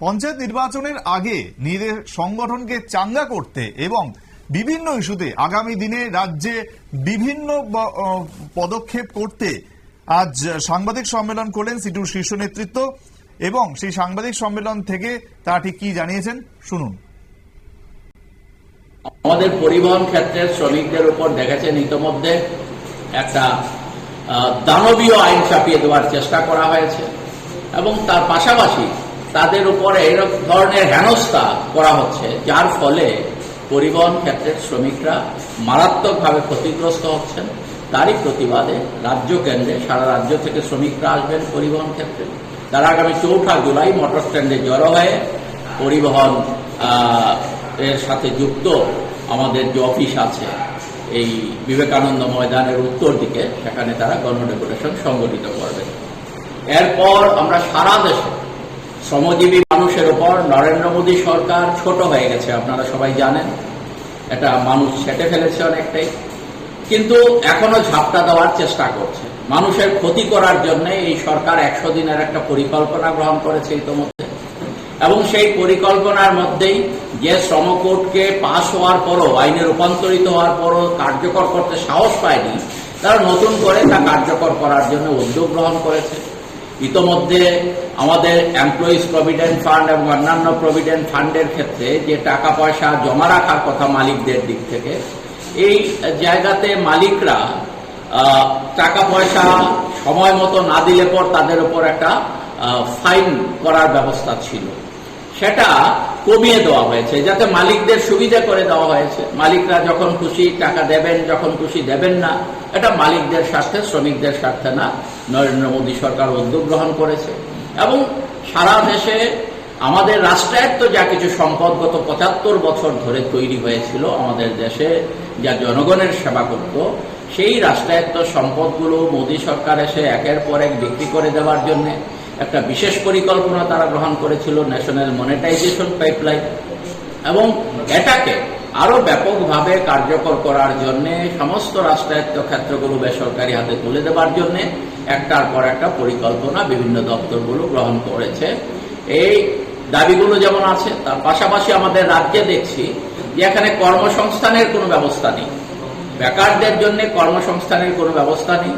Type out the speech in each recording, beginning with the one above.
পঞ্চায়েত নির্বাচনের আগে নিজেদের সংগঠনকে চাঙ্গা করতে এবং বিভিন্ন ইস্যুতে আগামী দিনে রাজ্যে বিভিন্ন পদক্ষেপ করতে আজ সাংবাদিক সম্মেলন করলেন সিটুর শীর্ষ নেতৃত্ব এবং সেই সাংবাদিক সম্মেলন থেকে তারা ঠিক কি জানিয়েছেন শুনুন। আমাদের পরিবহন ক্ষেত্রের শ্রমিকদের উপর দেখেছেন ইতোমধ্যে একটা দানবীয় আইন চাপিয়ে দেওয়ার চেষ্টা করা হয়েছে এবং তার পাশাপাশি তাদের উপরে এরকম ধরনের হেনস্থা করা হচ্ছে, যার ফলে পরিবহন ক্ষেত্রের শ্রমিকরা মারাত্মকভাবে ক্ষতিগ্রস্ত হচ্ছেন। তারই প্রতিবাদে রাজ্য কেন্দ্রে, সারা রাজ্য থেকে শ্রমিকরা আসবেন পরিবহন ক্ষেত্রে। তারা আগামী চৌঠা জুলাই মোটর স্ট্যান্ডে জড়ো হয়ে পরিবহন এর সাথে যুক্ত আমাদের যে অফিস আছে, এই বিবেকানন্দ ময়দানের উত্তর দিকে, সেখানে তারা গণডেপুটেশন সংগঠিত করবে। এরপর আমরা সারা দেশে শ্রমজীবী মানুষের উপর নরেন্দ্র মোদী সরকার ছোট হয়ে গেছে, আপনারা সবাই জানেন। এটা মানুষ ছেটে ফেলেছে অনেকটাই। কিন্তু এখনও ঝাপটা দেওয়ার চেষ্টা করছে। মানুষের ক্ষতি করার জন্য এই সরকার একশো দিনের একটা পরিকল্পনা গ্রহণ করেছে ইতোমধ্যে। এবং সেই পরিকল্পনার মধ্যেই যে শ্রমকোটকে পাশ হওয়ার পরও, আইনে রূপান্তরিত হওয়ার পরও কার্যকর করতে সাহস পায়নি, তারা নতুন করে তা কার্যকর করার জন্য উদ্যোগ গ্রহণ করেছে। ইতোমধ্যে আমাদের এমপ্লয়িজ প্রভিডেন্ট ফান্ড এবং অন্যান্য প্রভিডেন্ট ফান্ডের ক্ষেত্রে যে টাকা পয়সা জমা রাখার কথা মালিকদের দিক থেকে, এই জায়গাতে মালিকরা টাকা পয়সা সময় মতো না দিলে পর তাদের উপর একটা ফাইন করার ব্যবস্থা ছিল। সেটা কমিয়ে দেওয়া হয়েছে, যাতে মালিকদের সুবিধা করে দেওয়া হয়েছে। মালিকরা যখন খুশি টাকা দেবেন, যখন খুশি দেবেন না, এটা মালিকদের স্বার্থে, শ্রমিকদের স্বার্থে না। নরেন্দ্র মোদী সরকার উদ্যোগ গ্রহণ করেছে। এবং সারা দেশে আমাদের রাষ্ট্রায়ত্ত যা কিছু সম্পদ গত পঁচাত্তর বছর ধরে তৈরি হয়েছিল, আমাদের দেশে যা জনগণের সেবা করত, সেই রাষ্ট্রায়ত্ত সম্পদগুলো মোদী সরকার এসে একের পর এক বিক্রি করে দেওয়ার জন্য একটা বিশেষ পরিকল্পনা তারা গ্রহণ করেছিল ন্যাশনাল মনিটাইজেশন পাইপলাইন এবং এটাকে আরও ব্যাপকভাবে কার্যকর করার জন্য সমস্ত রাষ্ট্রায়ত্ত ক্ষেত্রগুলো বেসরকারি হাতে তুলে দেওয়ার জন্য একটার পর একটা পরিকল্পনা বিভিন্ন দপ্তরগুলো গ্রহণ করেছে। এই দাবিগুলো যেমন আছে, তার পাশাপাশি আমাদের রাজ্যে দেখছি যে এখানে কর্মসংস্থানের কোনো ব্যবস্থা নেই। বেকারদের জন্য কর্মসংস্থানের কোনো ব্যবস্থা নেই।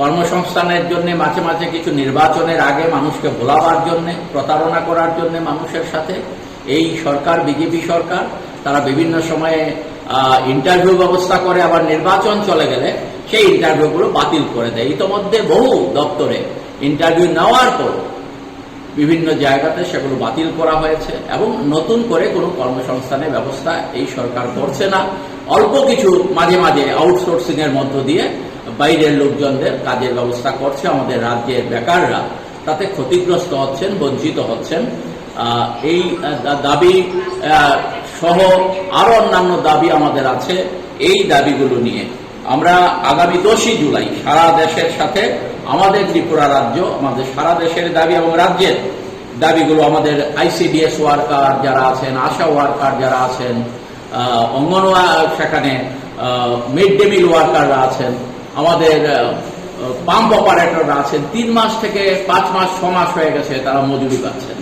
কর্মসংস্থানের জন্য, মাঝে মাঝে কিছু নির্বাচনের আগে মানুষকে ভোলাবার জন্য, প্রতারণা করার জন্য মানুষের সাথে। এই সরকার, বিজেপি সরকার, তারা বিভিন্ন সময়ে ইন্টারভিউ ব্যবস্থা করে, আবার নির্বাচন চলে গেলে সেই ইন্টারভিউগুলো বাতিল করে দেয়। ইতোমধ্যে বহু দপ্তরে ইন্টারভিউ নেওয়ার পর বিভিন্ন জায়গাতে সেগুলো বাতিল করা হয়েছে এবং নতুন করে কোনো কর্মসংস্থানের ব্যবস্থা এই সরকার করছে না। অল্প কিছু মাঝে মাঝে আউটসোর্সিং এর মধ্য দিয়ে বাইরের লোকজনদের কাজের ব্যবস্থা করছে আমাদের রাজ্যের বেকাররা। তাতে ক্ষতিগ্রস্ত হচ্ছেন বঞ্চিত হচ্ছেন। এই দাবি সহ আরও অন্যান্য দাবি আমাদের আছে এই দাবিগুলো নিয়ে। আমরা আগামী দশই জুলাই সারা দেশের সাথে আমাদের ত্রিপুরা রাজ্য আমাদের সারা দেশের দাবি এবং রাজ্যের দাবিগুলো আমাদের আইসিডিএস ওয়ার্কার যারা আছেন আশা ওয়ার্কার যারা আছেন আহ, অঙ্গনওয়াড়ি সেখানে মিড ডে মিল ওয়ার্কাররা আছেন আমাদের পাম্প অপারেটররা আছেন, তিন মাস থেকে পাঁচ মাস, ছ মাস হয়ে গেছে তারা মজুরি পাচ্ছেন।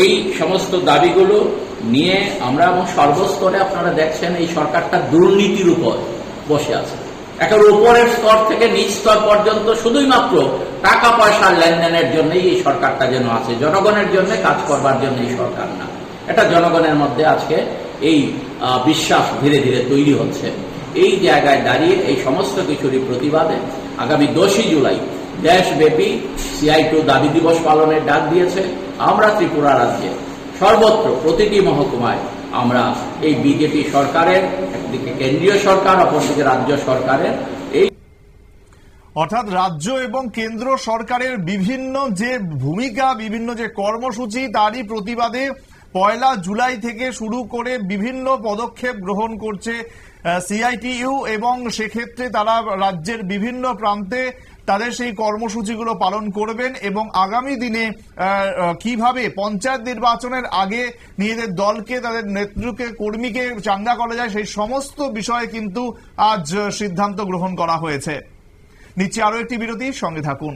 এই সমস্ত দাবিগুলো নিয়ে আমরা এবং সর্বস্তরে আপনারা দেখছেন এই সরকারটা দুর্নীতির উপর বসে আছে। একেবারে উপরের স্তর থেকে নিচ স্তর পর্যন্ত শুধুই মাত্র টাকা পয়সার লেনদেনের জন্যই এই সরকারটা যেন আছে। জনগণের জন্য কাজ করবার জন্য এই সরকার না। এটা জনগণের মধ্যে আজকে এই বিশ্বাস ধীরে ধীরে তৈরি হচ্ছে। এই জায়গায় দাঁড়িয়ে এই সমস্ত কিছুরই প্রতিবাদে আগামী দশই জুলাই দেশব্যাপী সিআই টু দাবি দিবস পালনের ডাক দিয়েছে। আমরা ত্রিপুরা রাজ্যে সর্বত্র প্রতিটি মহকুমায় আমরা এই বিজেপি সরকারের, একদিকে কেন্দ্রীয় সরকার, অপরদিকে রাজ্য সরকারের এই অর্থাৎ রাজ্য এবং কেন্দ্র সরকারের বিভিন্ন যে ভূমিকা, বিভিন্ন যে কর্মসূচি, তারই প্রতিবাদে পয়লা জুলাই থেকে শুরু করে বিভিন্ন পদক্ষেপ গ্রহণ করছে সিআইটিইউ এবং সেক্ষেত্রে তারা রাজ্যের বিভিন্ন প্রান্তে তাদের সেই কর্মসূচিগুলো পালন করবেন এবং আগামী দিনে কীভাবে পঞ্চায়েত নির্বাচনের আগে নিজেদের দলকে, তাদের নেতৃত্বকে, কর্মীকে চাঙ্গা করা যায় সেই সমস্ত বিষয়ে কিন্তু আজ সিদ্ধান্ত গ্রহণ করা হয়েছে। নিচ্ছে আরও একটি বিরতি, সঙ্গে থাকুন।